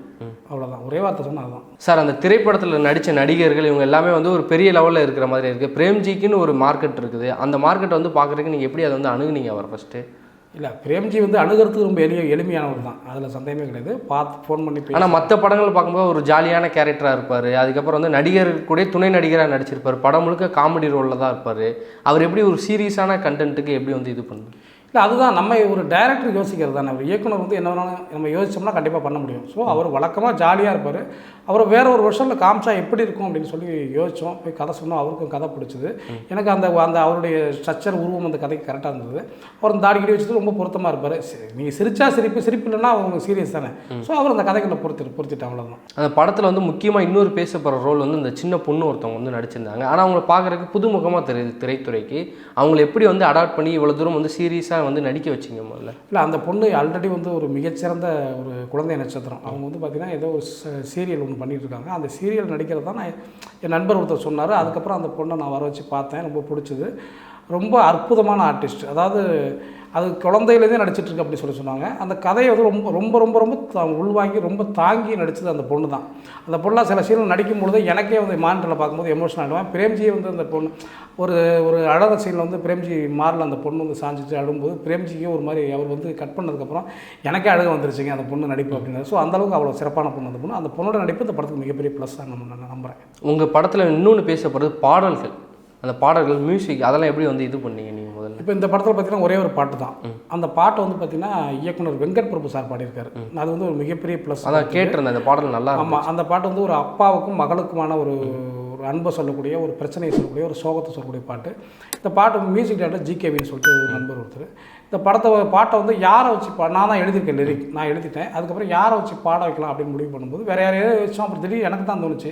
அவ்வளோதான் ஒரே வார்த்தை சொன்னால் அதுதான். சார் அந்த திரைப்படத்தில் நடித்த நடிகர்கள் இவங்க எல்லாமே வந்து ஒரு பெரிய லெவலில் இருக்கிற மாதிரி இருக்குது பிரேம்ஜிக்குன்னு ஒரு மார்க்கெட் இருக்குது. அந்த மார்க்கெட் வந்து பார்க்குறதுக்கு நீங்கள் எப்படி அதை வந்து அணுகுனீங்க அவர் ஃபஸ்ட்டு இல்லை பிரேம்ஜி வந்து அணுகிறதுக்கு ரொம்ப எளிய எளிமையானவர் தான். அதில் சந்தேகமே கிடையாது. பார்த்து ஃபோன் பண்ணி ஆனால் மற்ற படங்கள் பார்க்கும்போது ஒரு ஜாலியான கேரக்டராக இருப்பார். அதுக்கப்புறம் வந்து நடிகர் கூட துணை நடிகராக நடிச்சிருப்பார். படம் முழுக்க காமெடி ரோலில் தான் இருப்பார். அவர் எப்படி ஒரு சீரியஸான கண்டென்ட்டுக்கு எப்படி வந்து இது பண்ணுது இல்லை அதுதான். நம்ம ஒரு டைரக்டர் யோசிக்கிறது தானே. ஒரு இயக்குனர் வந்து என்ன வேணாலும் நம்ம யோசிச்சோம்னா கண்டிப்பாக பண்ண முடியும். ஸோ அவர் வழக்கமாக ஜாலியாக இருப்பார். அவர் வேற ஒரு வருஷத்தில் காமிச்சா எப்படி இருக்கும் அப்படின்னு சொல்லி யோசித்தோம் போய் கதை சொன்னோம். அவருக்கும் கதை பிடிச்சது. எனக்கு அந்த அந்த அவருடைய ஸ்ட்ரக்சர் உருவம் அந்த கதைக்கு கரெக்டாக இருந்தது. அவர் அந்த தாடி கிடி வச்சுட்டு ரொம்ப பொருத்தமாக இருப்பார். நீங்கள் சிரிச்சா சிரிப்பு சிரிப்பு இல்லைன்னா அவங்க சீரியஸ் தானே? ஸோ அவர் அந்த கதைகளை பொறுத்து பொறுத்துட்டு அவ்வளோதான் அந்த படத்தில் வந்து முக்கியமாக இன்னொரு பேசப்படுற ரோல் வந்து இந்த சின்ன பொண்ணு ஒருத்தவங்க வந்து நடிச்சிருந்தாங்க. ஆனால் அவங்கள பார்க்குறதுக்கு புதுமுகமாக தெரியுது திரைத்துறைக்கு அவங்கள எப்படி வந்து அடாப்ட் பண்ணி இவ்வளோ தூரம் வந்து சீரியஸாக வந்து நடிக்க வச்சிங்க முதல்ல? இல்லை அந்த பொண்ணு ஆல்ரெடி வந்து ஒரு மிகச்சிறந்த ஒரு குழந்தை நட்சத்திரம். அவங்க வந்து பார்த்திங்கன்னா ஏதோ ஒரு சீரியல் ஒன்று பண்ணிட்டு இருக்காங்க. அந்த சீரியல் நடிக்கிறது தான் நான் என் நண்பர் ஒருத்தர் சொன்னார். அதுக்கப்புறம் அந்த பொண்ணை நான் வர வச்சு பார்த்தேன். ரொம்ப பிடிச்சது. ரொம்ப அற்புதமான ஆர்டிஸ்ட் அதாவது அது குழந்தையிலேருந்தே நடிச்சிட்ருக்கு அப்படி சொல்லி சொன்னாங்க. அந்த கதையை வந்து ரொம்ப ரொம்ப ரொம்ப ரொம்ப உள்வாங்கி ரொம்ப தாங்கி நடித்தது அந்த பொண்ணு தான். அந்த பொண்ணாக சில சீனில் நடிக்கும் பொழுது எனக்கே வந்து மானிட்டரில் பார்க்கும்போது எமோஷனல் ஆகிடுவேன் பிரேம்ஜியை வந்து அந்த பொண்ணு ஒரு ஒரு அழக சீனில் வந்து பிரேம்ஜி மாரில் அந்த பொண்ணு வந்து சாஞ்சிட்டு அழும்போது பிரேம்ஜிக்கு ஒரு மாதிரி அவர் வந்து கட் பண்ணதுக்கப்புறம் எனக்கே அழகு வந்துருச்சுங்க அந்த பொண்ணு நடிப்பு அப்படின்னு. ஸோ அந்தளவுக்கு அவ்வளோ சிறப்பான பொண்ணு அந்த பொண்ணு. அந்த பொண்ணோட நடிப்பு இந்த படத்துக்கு மிகப்பெரிய ப்ளஸ் தான் நம்ம நான் நம்புகிறேன் உங்கள் படத்தில் இன்னொன்று பேசப்படுறது பாடல்கள். அந்த பாடல்கள் மியூசிக் அதெல்லாம் எப்படி வந்து இது பண்ணீங்க நீங்கள் முதல்ல? இப்போ இந்த படத்தில் பார்த்தீங்கன்னா ஒரே ஒரு பாட்டு தான். அந்த பாட்டை வந்து பார்த்தீங்கன்னா இயக்குனர் வெங்கட் பிரபு சார் பாடியிருக்காரு. அது வந்து ஒரு மிகப்பெரிய ப்ளஸ் அதான் கேட்டிருந்தேன் அந்த பாடல் நல்லா ஆமாம் அந்த பாட்டு வந்து ஒரு அப்பாவுக்கும் மகளுக்குமான ஒரு ஒரு அன்பை சொல்லக்கூடிய ஒரு பிரச்சனையை சொல்லக்கூடிய ஒரு சோகத்தை சொல்லக்கூடிய பாட்டு. இந்த பாட்டு மியூசிக் டேரக்டர் ஜிகேவின்னு சொல்லிட்டு ஒரு நண்பர் ஒருத்தர். இந்த படத்தை பாட்டை வந்து யாரை வச்சு பா நான் தான் எழுதியிருக்கேன் லிரிக் நான் எழுதிட்டேன். அதுக்கப்புறம் யாரை வச்சு பாட வைக்கலாம் அப்படின்னு முடிவு பண்ணும்போது வேறு யாரையாவது வச்சோம் அப்புறம் திடீர்னு எனக்கு தான் தோணுச்சு.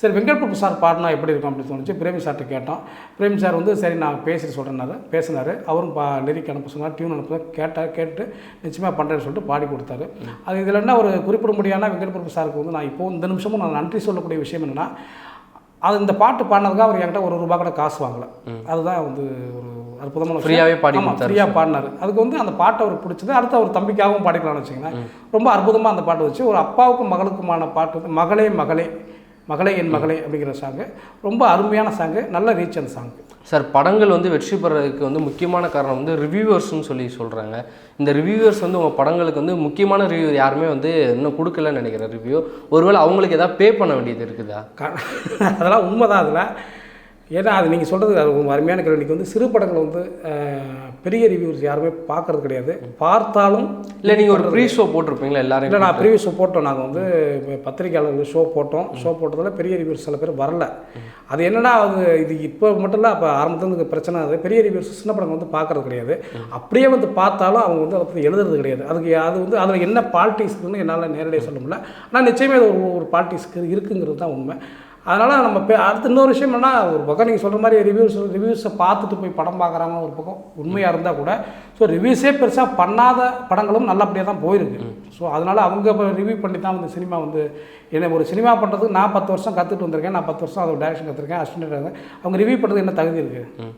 சரி வெங்கட் பிரபு சார் பாடினா எப்படி இருக்கும் அப்படின்னு தோணுச்சு. பிரேமி சார்கிட்ட கேட்டோம். பிரேமி சார் வந்து சரி நான் பேசிட்டு சொல்கிறேன்னாரு பேசினார். அவரும் பா லிரிக் அனுப்ப சொன்னார். டியூன் அனுப்ப கேட்டார் கேட்டு நிச்சயமாக பண்ணுறேன்னு சொல்லிட்டு பாடி கொடுத்தாரு. அது இதில் என்ன ஒரு குறிப்பிட முடியாத வெங்கட் பிரபு சாருக்கு வந்து நான் இப்போ இந்த நிமிஷமும் நான் நன்றி சொல்லக்கூடிய விஷயம் என்னென்னா அது இந்த பாட்டு பாடினதுக்காக அவர் என்கிட்ட ஒரு ரூபா கூட காசு வாங்கலை. அதுதான் வந்து ஒரு அற்புதமான Free-ஆவே பாடி ஃப்ரீயாக பாடினார். அதுக்கு வந்து அந்த பாட்டு அவருக்கு பிடிச்சது. அடுத்து அவர் தம்பிக்காகவும் பாடிக்கலாம்னு வச்சுங்களேன் ரொம்ப அற்புதமாக அந்த பாட்டு வச்சு ஒரு அப்பாவுக்கும் மகளுக்குமான பாட்டு வந்து மகளே மகளே மகளே என் மகளே அப்படிங்கிற சாங்கு ரொம்ப அருமையான சாங்கு நல்ல ரீச் அந்த சாங்கு சார் படங்கள் வந்து வெற்றி பெறதுக்கு வந்து முக்கியமான காரணம் வந்து ரிவ்யூவர்ஸ்னு சொல்லி சொல்கிறாங்க இந்த ரிவ்யூவர்ஸ் வந்து உங்கள் படங்களுக்கு வந்து முக்கியமான ரிவ்யூ யாருமே வந்து இன்னும் கொடுக்கலன்னு நினைக்கிறேன் ரிவ்யூ ஒருவேளை அவங்களுக்கு ஏதாவது பே பண்ண வேண்டியது இருக்குதா? அதெல்லாம் உண்மைதான் அதில். ஏன்னா அது நீங்கள் சொல்கிறது அது அருமையான கேள்வி. வந்து சிறு படங்கள் வந்து பெரிய ரிவ்யூஸ் யாருமே பார்க்கறது கிடையாது. பார்த்தாலும் இல்லை நீங்கள் ஒரு ப்ரீ ஷோ போட்டிருப்பீங்களா எல்லாரும் இல்லை நான் ப்ரீவியஸ் ஷோ போட்டோம். நாங்கள் வந்து பத்திரிக்கையாளர்கள் ஷோ போட்டோம். ஷோ போட்டதில் பெரிய ரிவ்யூஸ் சில பேர் வரல. அது என்னன்னா அது இது இப்போ மட்டும் இல்லை அப்போ ஆரம்பத்துலேருந்து பிரச்சனை அது. பெரிய ரிவ்யூஸ் சின்ன படங்கள் வந்து பார்க்கறது கிடையாது. அப்படியே வந்து பார்த்தாலும் அவங்க வந்து அதை பற்றி எழுதுறது கிடையாது. அதுக்கு அது வந்து அதில் என்ன பாலிட்டிக்ஸ் இருக்குன்னு என்னால் நேரடியாக சொல்ல முடியல. ஆனால் நிச்சயமே அது ஒரு ஒரு பாலிட்டிக்ஸ்க்கு இருக்குங்கிறது தான் உண்மை. அதனால் நம்ம பே அடுத்து இன்னொரு விஷயம் என்னென்னா ஒரு பக்கம் நீங்கள் சொல்கிற மாதிரி ரிவ்யூஸ் ரிவ்யூஸை பார்த்துட்டு போய் படம் பார்க்குறாங்க ஒரு பக்கம் உண்மையாக இருந்தால் கூட. ஸோ ரிவ்யூஸே பெருசாக பண்ணாத படங்களும் நல்லபடியாக தான் போயிருக்கு. ஸோ அதனால் அவங்க இப்போ ரிவ்யூ பண்ணி தான் வந்து சினிமா வந்து என்ன ஒரு சினிமா பண்ணுறதுக்கு நான் பத்து வருஷம் கற்றுட்டு வந்திருக்கேன். நான் பத்து வருஷம் அதோட டேரக்ஷன் கற்றுருக்கேன் அசிஸ்டன்ட் அவங்க ரிவ்யூ பண்ணுறது என்ன தகுதி இருக்குது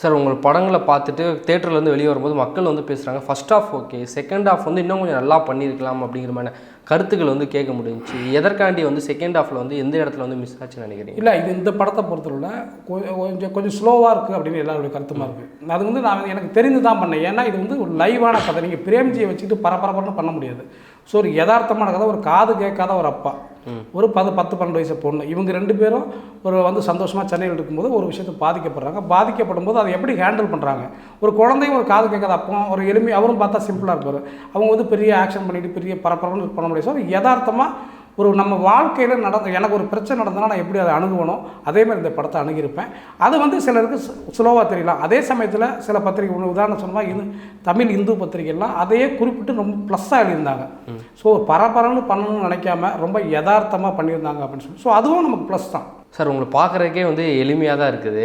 சார் உங்கள் படங்களை பார்த்துட்டு தேட்டர்லேருந்து வெளியே வரும்போது மக்கள் வந்து பேசுகிறாங்க first half okay second half வந்து இன்னும் கொஞ்சம் நல்லா பண்ணியிருக்கலாம் அப்படிங்கிற மாதிரி. கருத்துக்கள் வந்து கேட்க முடிஞ்சு எதற்காண்டி வந்து செகண்ட் ஹாஃபில் வந்து எந்த இடத்துல வந்து மிஸ் ஆச்சுன்னு நினைக்கிறீங்க? இல்லை இது இந்த படத்தை பொறுத்தவரை கொஞ்சம் கொஞ்சம் கொஞ்சம் ஸ்லோவாக இருக்குது அப்படின்னு எல்லாருடைய கருத்துமாக இருக்குது அது வந்து நான் எனக்கு தெரிந்து தான் பண்ணேன். ஏன்னா இது வந்து ஒரு லைவான கதை. நீங்கள் பிரேம்ஜியை வச்சுக்கிட்டு பரபரப்புன்னு பண்ண முடியாது. ஸோ ஒரு யதார்த்தமான கதை ஒரு காது கேட்காத ஒரு அப்பா. ஒரு பத்து பத்து பன்னெண்டு வயசு பொண்ணு. இவங்க ரெண்டு பேரும் ஒரு வந்து சந்தோஷமாக சென்னையில் இருக்கும்போது ஒரு விஷயத்தை பாதிக்கப்படுறாங்க. பாதிக்கப்படும் போது அதை எப்படி ஹேண்டில் பண்ணுறாங்க ஒரு குழந்தையும் ஒரு காது கேட்காத அப்போ ஒரு எளிமை அவரும் பார்த்தா சிம்பிளாக இருப்பார். அவங்க வந்து பெரிய ஆக்ஷன் பண்ணிட்டு பெரிய பரபரப்புன்னு பண்ண முடியாது. ஸோ யதார்த்தமாக ஒரு நம்ம வாழ்க்கையில் நடந்த எனக்கு ஒரு பிரச்சனை நடந்தனா நான் எப்படி அதை அணுகுவனோ அதே மாதிரி இந்த படத்தை அணுகியிருப்பேன். அது வந்து சிலருக்கு ஸ்லோவாக தெரியலாம். அதே சமயத்தில் சில பத்திரிகை ஒன்று உதாரணம் சொன்னால் இது தமிழ் இந்து பத்திரிகைலாம் அதையே குறிப்பிட்டு ரொம்ப ப்ளஸ்ஸாக எழுதியிருந்தாங்க. ஸோ பரபரன்னு பண்ணணும்னு நினைக்காம ரொம்ப யதார்த்தமாக பண்ணியிருந்தாங்க அப்படின்னு சொல்லி. ஸோ அதுவும் நமக்கு ப்ளஸ் தான். சார் உங்களை பார்க்குறதுக்கே வந்து எளிமையாக தான் இருக்குது.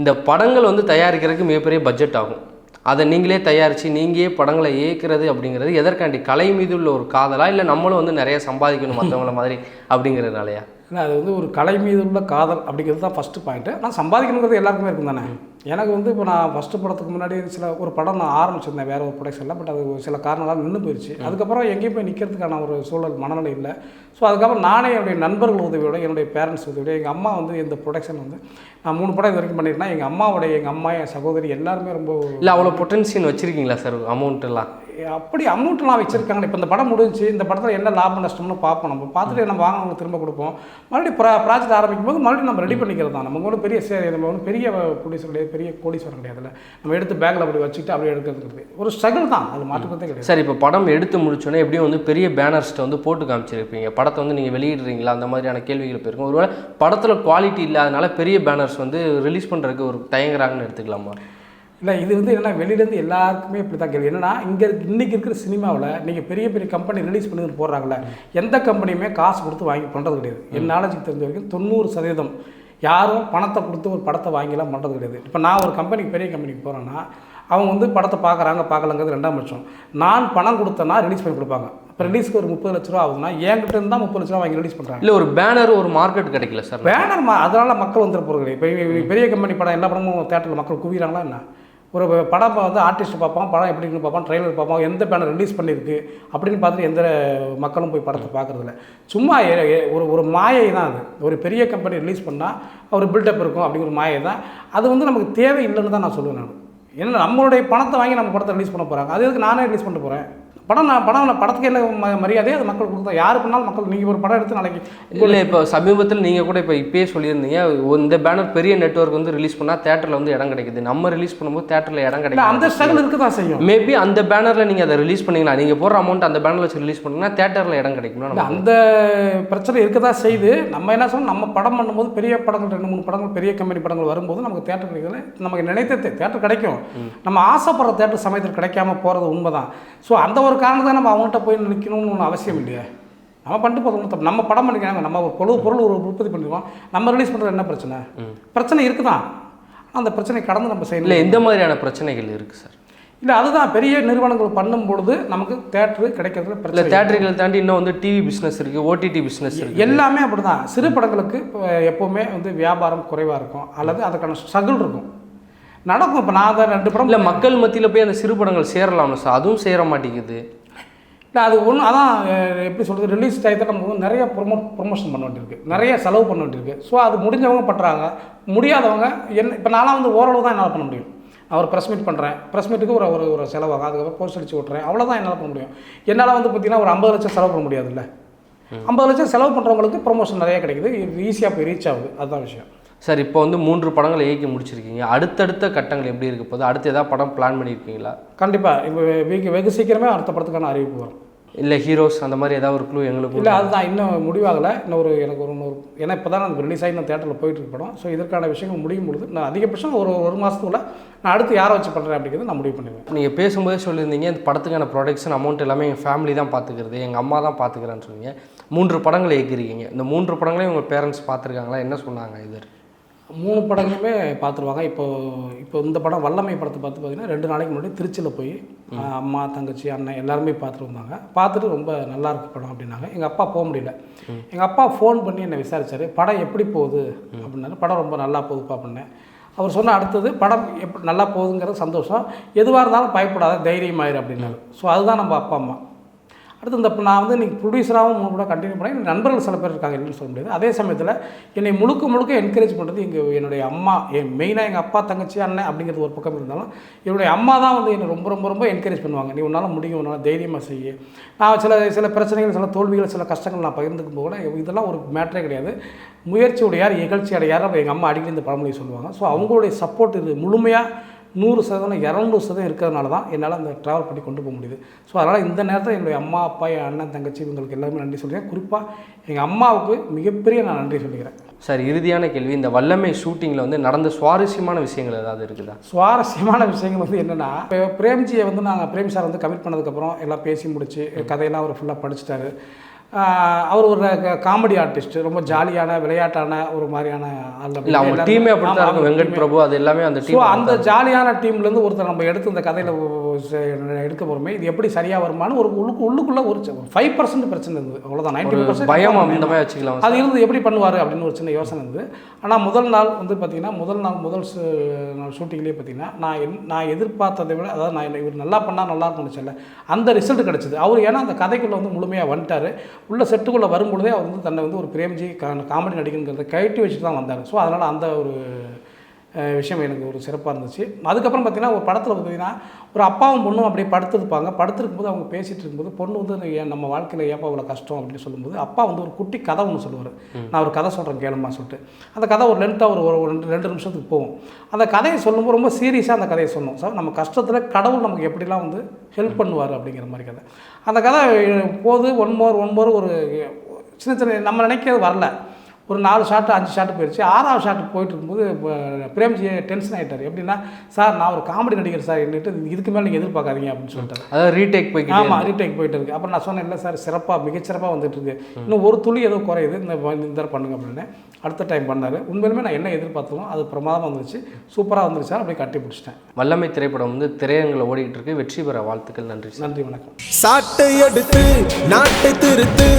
இந்த படங்கள் வந்து தயாரிக்கிறதுக்கு மிகப்பெரிய பட்ஜெட் ஆகும். அதை நீங்களே தயாரித்து நீங்களே படங்களை இயக்கிறது அப்படிங்கிறது எதற்காண்டி கலை மீது உள்ள ஒரு காதலா? இல்லை நம்மளும் வந்து நிறைய சம்பாதிக்கணும் மற்றவங்கள மாதிரி அப்படிங்கிறதுனாலயா? இல்லை அது வந்து ஒரு கலை மீது உள்ள காதல் அப்படிங்கிறது தான் ஃபஸ்ட்டு பாயிண்ட்டு நான் சம்பாதிக்கணுங்கிறது எல்லாருக்குமே இருக்கும் தானே? எனக்கு வந்து இப்போ நான் ஃபஸ்ட்டு படத்துக்கு முன்னாடி சில ஒரு படம் நான் ஆரம்பிச்சிருந்தேன் வேறு ஒரு ப்ரொடக்ஷனில் பட் அது சில காரணங்களால் நின்று போயிடுச்சு அதுக்கப்புறம் எங்கேயும் போய் நிற்கிறதுக்கான ஒரு சூழல் மனநிலை இல்லை. ஸோ அதுக்கப்புறம் நானே என்னுடைய நண்பர்கள் உதவியோட என்னுடைய பேரண்ட்ஸ் உதவியோட எங்கள் அம்மா வந்து இந்த ப்ரொடக்ஷன் வந்து நான் மூணு படம் இது வரைக்கும் பண்ணியிருக்கேன். எங்கள் அம்மாவுடைய எங்கள் அம்மா என் சகோதரி எல்லாருமே ரொம்ப இல்லை அவ்வளோ பொட்டன்ஷியல் வச்சுருக்கீங்களா சார் அமௌண்ட் எல்லாம்? அப்படி அமௌண்ட்லாம் வச்சுருக்காங்க இப்போ இந்த படம் முடிஞ்சு இந்த படத்தில் என்ன லாபம் நஷ்டம்னு பார்ப்போம் நம்ம. பார்த்துட்டு நம்ம வாங்கினவங்க திரும்ப கொடுப்போம். மறுபடியும் ப்ரா ப்ராஜெக்ட் ஆரம்பிக்கும் போது மறுபடியும் நம்ம ரெடி பண்ணிக்கிறது தான் நமக்கு ஒன்றும் பெரிய சே நம்ம ஒன்றும் பெரிய ப்ரொடியூசர் கிடையாது பெரிய கோடீஸ்வரன் கிடையாதுல்ல நம்ம எடுத்து பேக்கில் அப்படி வச்சுட்டு அப்படியே எடுக்கிறது ஒரு ஸ்ட்ரகிள் தான். அது மாற்றுக்கிறதே கிடையாது. சார் இப்போ படம் எடுத்து முடிச்சோன்னே எப்படியும் வந்து பெரிய பேனர்ஸ்ட்டை வந்து போட்டு காமிச்சிருப்பீங்க. படத்தை வந்து நீங்கள் வெளியிடுறீங்களா? அந்த மாதிரியான கேள்விகள் போயிருக்கும் ஒருவேளை படத்தில் குவாலிட்டி இல்லாதனால பெரிய பேனர்ஸ் வந்து ரிலீஸ் பண்ணுறதுக்கு ஒரு தயங்குறாங்கன்னு எடுத்துக்கலாமா? இல்லை இது வந்து என்னன்னா வெளியிலேருந்து எல்லாருக்குமே இப்படி தான் கேள்வி. என்னன்னா இங்கே இன்றைக்கி இருக்கிற சினிமாவில் நீங்கள் பெரிய பெரிய கம்பெனி ரிலீஸ் பண்ணி போடுறாங்களே எந்த கம்பெனியுமே காசு கொடுத்து வாங்கி பண்ணுறது கிடையாது. என் நாலேஜுக்கு தெரிஞ்ச வரைக்கும் தொண்ணூறு சதவீதம் யாரும் பணத்தை கொடுத்து ஒரு படத்தை வாங்கிலாம் பண்ணுறது கிடையாது. இப்போ நான் ஒரு கம்பெனிக்கு பெரிய கம்பெனிக்கு போகிறேன்னா அவங்க வந்து படத்தை பார்க்குறாங்க பார்க்கலங்கிறது ரெண்டாம் பட்சம். நான் பணம் கொடுத்தேன்னா ரிலீஸ் பண்ணி கொடுப்பாங்க. இப்போ ரிலீஸ்க்கு ஒரு முப்பது லட்ச ரூபா ஆகுதுன்னா என்கிட்ட இருந்தால் முப்பது லட்ச ரூபா வாங்கி ரிலீஸ் பண்ணுறாங்க இல்லை ஒரு பேனர் ஒரு மார்க்கெட் கிடைக்கல சார். பேனர் அதனால் மக்கள் வந்துட போகிறது இப்போ பெரிய கம்பெனி படம் எல்லா படமும் தேட்டரில் மக்கள் குவிகிறாங்களா என்ன? ஒரு படம் வந்து ஆர்டிஸ்ட் பார்ப்பான் படம் எப்படி இருக்குன்னு பார்ப்பான் ட்ரெய்லர் பார்ப்பான் எந்த பேனர் ரிலீஸ் பண்ணியிருக்கு அப்படின்னு பார்த்துட்டு எந்த மக்களும் போய் படத்தை பார்க்குறதில்ல. சும்மா ஏ- ஒரு ஒரு மாயை தான் அது. ஒரு பெரிய கம்பெனி ரிலீஸ் பண்ணால் ஒரு பில்டப் இருக்கும் அப்படிங்கிற ஒரு மாயை தான் அது வந்து நமக்கு தேவை இல்லைன்னு தான் நான் சொல்லுவேன் நான். ஏன்னா நம்மளுடைய பணத்தை வாங்கி நம்ம படத்தை ரிலீஸ் பண்ண போகிறாங்க அது எதுக்கு நானே ரிலீஸ் பண்ண போகிறேன் படம் நான் படம் படத்துக்கு என்ன ம- மரியாதையோ அது மக்கள் கொடுத்தா. யாரு பண்ணாலும் மக்கள் நீங்கள் ஒரு படம் எடுத்து நாளைக்கு இல்லை இப்போ சமீபத்தில் நீங்கள் கூட இப்போ இப்பயே சொல்லியிருந்தீங்க இந்த பேனர் பெரிய நெட்வொர்க் வந்து ரிலீஸ் பண்ணால் தேட்டரில் வந்து இடம் கிடைக்குது. நம்ம ரிலீஸ் பண்ணும்போது தேட்டரில் இடம் கிடைக்கும் அந்த ஸ்ட்ரகிள் இருக்க தான் செய்யும்? மேபி அந்த பேனரில் நீங்கள் அதை ரிலீஸ் பண்ணீங்களா நீங்கள் போடுற அமௌண்ட் அந்த பேனரில் வச்சு ரிலீஸ் பண்ணீங்கன்னா தேட்டரில் இடம் நம்ம அந்த பிரச்சனை இருக்க தான் செய்யுது நம்ம என்ன சொல்லணும் நம்ம படம் பண்ணும்போது பெரிய படங்கள் ரெண்டு மூணு படங்கள் பெரிய கம்பெனி படங்கள் வரும்போது நமக்கு தேட்டர் கிடைக்கல. நமக்கு நினைத்த தேட்டர் கிடைக்கும். நம்ம ஆசைப்படுற தேட்டர் சமயத்தில் கிடைக்காம போகிறது உண்மை தான் ஸோ அந்த ஒரு காரணத்தை நம்ம அவங்கள்ட்ட போய் நிற்கணும்னு ஒன்றும் அவசியம் இல்லையே. நம்ம பண்ணிட்டு போதும் தப்பு. நம்ம படம் பண்ணிக்கிறாங்க. நம்ம ஒரு பொருள் பொருள் ஒரு உற்பத்தி பண்ணிருக்கோம். நம்ம ரிலீஸ் பண்ணுறது என்ன பிரச்சனை? பிரச்சனை இருக்குதான். ஆனா அந்த பிரச்சனை கடந்து நம்ம செய்யணும். இல்லை எந்த மாதிரியான பிரச்சனைகள் இருக்குது சார்? இல்லை அதுதான் பெரிய நிறுவனங்கள் பண்ணும் பொழுது நமக்கு தேட்டரு கிடைக்கிறதுல பிரச்சனை தேட்டர்கள் தாண்டி இன்னும் வந்து டிவி பிஸ்னஸ் இருக்குது ஓடிடி பிஸ்னஸ் இருக்குது எல்லாமே அப்படிதான். சிறு படங்களுக்கு எப்போவுமே வந்து வியாபாரம் குறைவாக இருக்கும். அல்லது அதுக்கான ஸ்ட்ரகிள் இருக்கும். நடக்கும். இப்போ நான் தான் ரெண்டு படம் இல்லை மக்கள் மத்தியில் போய் அந்த சிறு படங்கள் சேரலாம்ல சார் அதுவும் சேர மாட்டேங்குது. இல்லை அது ஒன்று அதான் எப்படி சொல்கிறது ரிலீஸ் டயத்தில் நம்ம நிறைய ப்ரொமோட் ப்ரொமோஷன் பண்ண வேண்டியிருக்கு. நிறைய செலவு பண்ண வேண்டியிருக்கு. ஸோ அது முடிஞ்சவங்க பண்ணுறாங்க முடியாதவங்க என்ன இப்போ நான்லாம் வந்து ஓரளவு தான் என்னால் பண்ண முடியும். ஒரு ப்ரெஸ் மீட் பண்ணுறேன் ப்ரெஸ் மீட்டுக்கு ஒரு ஒரு ஒரு செலவாகும் அதுக்கப்புறம் போஸ்ட் அடிச்சு விட்றேன் அவ்வளோதான் என்னால் பண்ண முடியும். என்னால் வந்து பார்த்தீங்கன்னா ஒரு ஐம்பது லட்சம் செலவு பண்ண முடியாதுல்ல. ஐம்பது லட்சம் செலவு பண்ணுறவங்களுக்கு ப்ரொமோஷன் நிறைய கிடைக்குது. ஈஸியாக போய் ரீச் ஆகுது. அதுதான் விஷயம். சார் இப்போ வந்து மூன்று படங்களை இயக்கி முடிச்சிருக்கீங்க. அடுத்தடுத்த கட்டங்கள் எப்படி இருக்க போகுது? அடுத்து ஏதாவது படம் பிளான் பண்ணியிருக்கீங்களா கண்டிப்பாக இப்போ வெகு வெகு சீக்கிரமே அடுத்த படத்துக்கான அறிவிப்பு வரும். இல்லை ஹீரோஸ் அந்த மாதிரி ஏதாவது ஒரு க்ளூ எங்களுக்கு இல்லை அதுதான். இன்னும் முடிவாகலை. இன்னும் ஒரு எனக்கு ஒரு இன்னொரு ஏன்னா இப்போ தான் எனக்கு ரிலீஸ் ஆகி நான் தேட்டரில் போயிட்டு இருக்க படம். ஸோ இதற்கான விஷயங்கள் முடியும் பொழுது நான் அதிகபட்சம் ஒரு ஒரு மாதத்துக்குள்ள நான் அடுத்து யாரை வச்சு பண்ணுறேன் அப்படிங்கிறத நான் முடிவு பண்ணிடுவேன். நீங்கள் பேசும்போதே சொல்லியிருந்தீங்க இந்த படத்துக்கான ப்ரொடக்ஷன் அமௌண்ட் எல்லாமே எங்கள் ஃபேமிலி தான் பார்த்துக்கிறது எங்கள் அம்மா தான் பார்த்துக்கிறேன்னு சொன்னீங்க. மூன்று படங்களை இயக்கிருக்கீங்க. இந்த மூன்று படங்களையும் உங்கள் பேரண்ட்ஸ் பார்த்துருக்காங்களா என்ன சொன்னாங்க இது மூணு படங்களுமே பார்த்துருவாங்க. இப்போ இப்போ இந்த படம் வல்லமை படத்தை பார்த்து பார்த்தீங்கன்னா ரெண்டு நாளைக்கு முன்னாடி திருச்சியில் போய் அம்மா தங்கச்சி அண்ணன் எல்லாருமே பார்த்துட்டு வந்தாங்க. பார்த்துட்டு ரொம்ப நல்லா இருக்கு படம் அப்படின்னாங்க. எங்கள் அப்பா போக முடியல. எங்கள் அப்பா ஃபோன் பண்ணி என்னை விசாரிச்சார். படம் எப்படி போகுது அப்படின்னாரு. படம் ரொம்ப நல்லா போகுதுப்பா அப்படின்னேன் அவர் சொன்ன அடுத்தது படம் எப்படி நல்லா போகுதுங்கிறது சந்தோஷம். எதுவாக இருந்தாலும் பயப்படாத தைரியமாயிரு அப்படின்னாரு. ஸோ அதுதான் நம்ம அப்பா அம்மா. அடுத்து இந்த இப்போ நான் வந்து இன்றைக்கி ப்ரொடியூசராகவும் கூட கண்டினியூ பண்ணேன். என் நண்பர்கள் சில பேர் இருக்காங்க இல்லைன்னு சொல்ல முடியாது. அதே சமயத்தில் என்னை முழுக்க முழுக்க என்கரேஜ் பண்ணுறது எங்கள் என்னுடைய அம்மா என் மெயினாக எங்கள் அப்பா தங்கச்சி அண்ணன் அப்படிங்கிறது ஒரு பக்கம் இருந்தாலும் என்னுடைய அம்மா தான் வந்து என்னை ரொம்ப ரொம்ப ரொம்ப என்கரேஜ் பண்ணுவாங்க. நீ உன்னால் முடியும் உன்னால் தைரியமாக செய்ய. நான் சில சில பிரச்சனைகள் சில தோல்விகள் சில கஷ்டங்கள் நான் பகிர்ந்துக்கும் போது கூட இதெல்லாம் ஒரு மேட்டரே கிடையாது. முயற்சி உடையார் இகழ்ச்சி அடையார் எங்கள் அம்மா அடிக்கடி இந்த பழமொழி சொல்லுவாங்க. ஸோ அவங்களுடைய சப்போர்ட் இது முழுமையாக நூறு சதவீதம் இரநூறு சதவீதம் இருக்கிறதுனால தான் என்னால் அந்த ட்ராவல் பண்ணி கொண்டு போக முடியுது. ஸோ அதனால் இந்த நேரத்தில் என்னுடைய அம்மா அப்பா என் அண்ணன் தங்கச்சி இவங்களுக்கு எல்லாருமே நன்றி சொல்லிக்கிறேன் குறிப்பாக எங்கள் அம்மாவுக்கு மிகப்பெரிய நான் நன்றி சொல்லிக்கிறேன். சார் இறுதியான கேள்வி இந்த வல்லமை ஷூட்டிங்கில் வந்து நடந்த சுவாரஸ்யமான விஷயங்கள் ஏதாவது இருக்குதா? சுவாரஸ்யமான விஷயங்கள் வந்து என்னென்னா இப்போ பிரேம்ஜியை வந்து நாங்கள் பிரேம் சார் வந்து கமிட் பண்ணதுக்கப்புறம் எல்லாம் பேசி முடிச்சு கதையெல்லாம் அவர் ஃபுல்லாக படிச்சிட்டாரு. அவர் ஒரு காமெடி ஆர்டிஸ்ட் ரொம்ப ஜாலியான விளையாட்டான ஒரு மாதிரியான ஆள் இல்லை அவங்க டீமே அப்படி தான் வெங்கட். பிரபு அது எல்லாமே அந்த டீம் அந்த ஜாலியான டீம்லேருந்து ஒருத்தர் நம்ம எடுத்து இந்த கதையில் எடுக்க போகிறோமே இது எப்படி சரியாக வருமானு ஒரு உள்ளுக்கு உள்ளுக்குள்ளே ஒரு ஃபைவ் பர்சன்ட் பிரச்சனை இருந்தது. அவ்வளோதான் நைன்டி பர்சன்ட் பயம் அந்த மாதிரி வச்சுக்கலாம். அது இருந்து எப்படி பண்ணுவார் அப்படின்னு ஒரு சின்ன யோசனை இருந்தது. ஆனால் முதல் நாள் வந்து பார்த்தீங்கன்னா முதல் நாள் முதல் நாள் ஷூட்டிங்லேயே பார்த்தீங்கன்னா நான் என் நான் எதிர்பார்த்ததை விட அதாவது நான் இவர் நல்லா பண்ணால் நல்லா இருக்கும்னு நினச்சல அந்த ரிசல்ட் கிடச்சிது. அவர் ஏன்னா அந்த கதைக்குள்ளே வந்து முழுமையாக வந்துட்டார். உள்ள செட்டுக்குள்ளே வரும்பொழுதே அவர் வந்து தன்னை வந்து ஒரு பிரேம்ஜி காமெடி நடிகனுங்கிறத கழட்டி வச்சுட்டு தான் வந்தார். ஸோ அதனால் அந்த ஒரு விஷயம் எனக்கு ஒரு சிறப்பாக இருந்துச்சு. அதுக்கப்புறம் பார்த்தீங்கன்னா ஒரு படத்தில் பார்த்தீங்கன்னா ஒரு அப்பாவும் பொண்ணும் அப்படியே படுத்திருப்பாங்க. படுத்திருக்கும்போது அவங்க பேசிகிட்டு இருக்கும்போது பொண்ணு வந்து ஏன் நம்ம வாழ்க்கையில் ஏப்பா இவ்வளோ கஷ்டம்? அப்படின்னு சொல்லும்போது அப்பா வந்து ஒரு குட்டி கதை ஒன்று சொல்லுவார். நான் ஒரு கதை சொல்கிறேன் கேளுமா சொல்லிட்டு. அந்த கதை ஒரு லென்த்தாக ஒரு ஒரு ரெண்டு ரெண்டு நிமிஷத்துக்கு போகும். அந்த கதையை சொல்லும்போது ரொம்ப சீரியஸாக அந்த கதையை சொன்னோம். சார் நம்ம கஷ்டத்தில் கடவுள் நமக்கு எப்படிலாம் வந்து ஹெல்ப் பண்ணுவார்? அப்படிங்கிற மாதிரி கதை. அந்த கதை போது ஒன் மோர் ஒன் மோர் ஒரு சின்ன சின்ன நம்ம நினைக்கிறது வரல. ஒரு நாலு ஷாட்டு அஞ்சு ஷாட்டு போயிடுச்சு ஆறாவது ஷாட்டு போயிட்டு இருக்கும்போது பிரேம்ஜி டென்ஷன் ஆகிட்டார் எப்படின்னா சார் நான் ஒரு காமெடி நடிகர் சார். என்னட்டு இதுக்கு மேலே நீங்கள் எதிர்பார்க்காதீங்க. அப்படின்னு சொல்லிட்டாரு. அதாவது ரீடேக் போய்க்கிட்டே ஆமாம் ரீடேக் போயிட்டு இருக்கு. அப்புறம் நான் சொன்னேன் இல்லை சார் சிறப்பாக மிகச்சிறப்பாக வந்துட்டு இருக்கு. இன்னும் ஒரு துளி ஏதோ குறையுது. இந்த இந்த தடவை பண்ணுங்க. அப்படின்னு அடுத்த டைம் பண்ணார். உண்மையிலுமே நான் என்ன எதிர்பார்த்தோம் அது பிரமாதமாக வந்துருச்சு. சூப்பராக வந்துருச்சு சார். அப்படியே கட்டி பிடிச்சிட்டேன். வல்லமை திரைப்படம் வந்து திரையரங்கில் ஓடிக்கிட்டு இருக்கு. வெற்றி பெற வாழ்த்துக்கள். நன்றி நன்றி வணக்கம். சாட்டை எடுத்து நாட்டை திருத்து